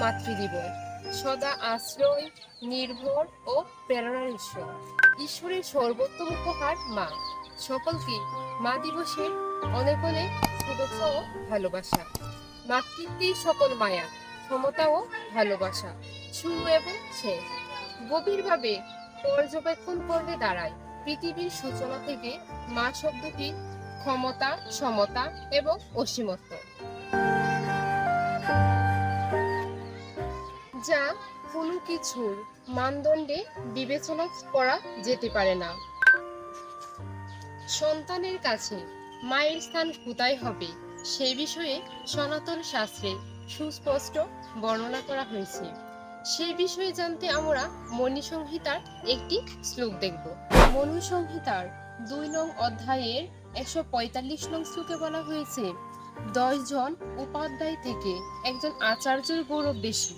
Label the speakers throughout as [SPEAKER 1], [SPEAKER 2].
[SPEAKER 1] মাতৃদিবস। সদা আশ্রয়, নির্ভর ও প্রেরণার ঈশ্বর। ঈশ্বরের সর্বোত্তম উপহার মা। সকলকে মা দিবসের অনেক অনেক শুভেচ্ছা ও ভালোবাসা। মাতৃত্বেই সকল মায়া, ক্ষমতা ও ভালোবাসা শুরু এবং শেষ। গভীরভাবে পর্যবেক্ষণ করলে দাঁড়ায় পৃথিবীর সূচনা থেকে মা শব্দটি ক্ষমতা, সমতা এবং অসীমত্ব। যা কোনো কিছুর মানদণ্ডে বিবেচনা করা যেতে পারে না। সন্তানের কাছে মায়ের স্থান কোথায় হবে সেই বিষয়ে সনাতন শাস্ত্রে সুস্পষ্ট বর্ণনা করা হয়েছে। সেই বিষয়ে জানতে আমরা মণি সংহিতার একটি শ্লোক দেখব। মনু সংহিতার দুই নং অধ্যায়ের একশো পঁয়তাল্লিশ নং শ্লোকে বলা হয়েছে দশজন উপাধ্যায় থেকে একজন আচার্যের গৌরব বেশি।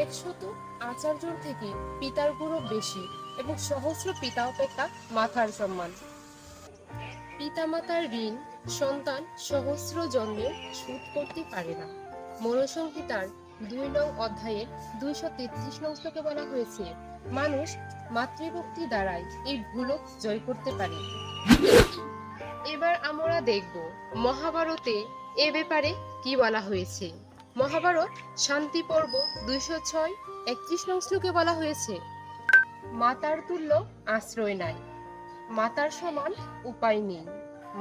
[SPEAKER 1] একশত আচার্যর থেকে পিতার গৌরব বেশি এবং সহস্র পিতা অপেক্ষা মাথার সম্মান। পিতামাতার ঋণ সন্তান সহস্র জন্মে শোধ করতে পারে না। মনসংহিতার দুই নং অধ্যায়ের দুইশো তেত্রিশ নং শ্লোকে বলা হয়েছে, মানুষ মাতৃভক্তি দ্বারাই এই ভুলক জয় করতে পারে। এবার আমরা দেখব, মহাভারতে এ ব্যাপারে কি বলা হয়েছে। মহাভারত, শান্তি পর্ব দুইশো ছয়, একত্রিশ নং শ্লোকে বলা হয়েছে, মাতার তুল্য আশ্রয় নাই, মাতার সমান উপায় নেই,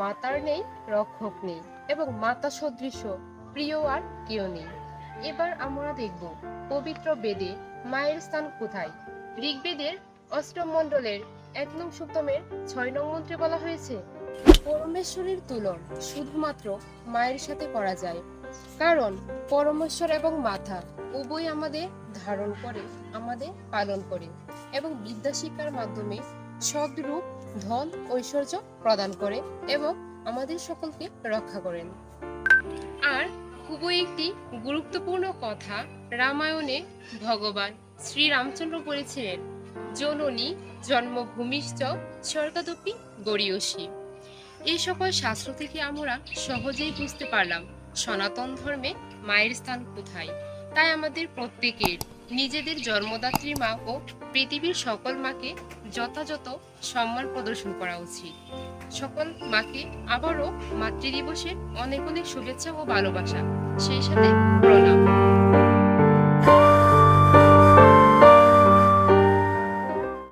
[SPEAKER 1] মাতার নেই, রক্ষক নেই, এবং মাতা সদৃশ, প্রিয় আর কেউ নেই। এবার আমরা দেখব, পবিত্র বেদে মায়ের স্থান কোথায়? ঋগ্বেদের অষ্টম মণ্ডলের এক নং সপ্তমের ছয় নং মন্ত্রে বলা হয়েছে, পরমেশ্বরের তুলন শুধুমাত্র মায়ের সাথে করা যায় কারণ পরমেশ্বর এবং মাথা উভয় আমাদের ধারণ করে, আমাদের পালন করে এবং বিদ্যা শিক্ষার মাধ্যমে সদরূপ ধন ঐশ্বর্য প্রদান করে এবং আমাদের সকলকে রক্ষা করেন। আর খুবই একটি গুরুত্বপূর্ণ কথা, রামায়ণে ভগবান শ্রীরামচন্দ্র বলেছিলেন, জননী জন্মভূমিশ্চ স্বর্গাদপি গড়িয়সী। এই সকল শাস্ত্র থেকে আমরা সহজেই বুঝতে পারলাম সনাতন ধর্মে মায়ের স্থান কোথায়? তাই আমাদের প্রত্যেকের নিজেদের জন্মদাত্রী মা ও পৃথিবীর সকল মাকে যথাযথ সম্মান প্রদর্শন করা উচিত। সকল মাকে আবারও মাতৃদিবসের অনেক অনেক শুভেচ্ছা ও ভালোবাসা। সেই সাথে প্রণাম।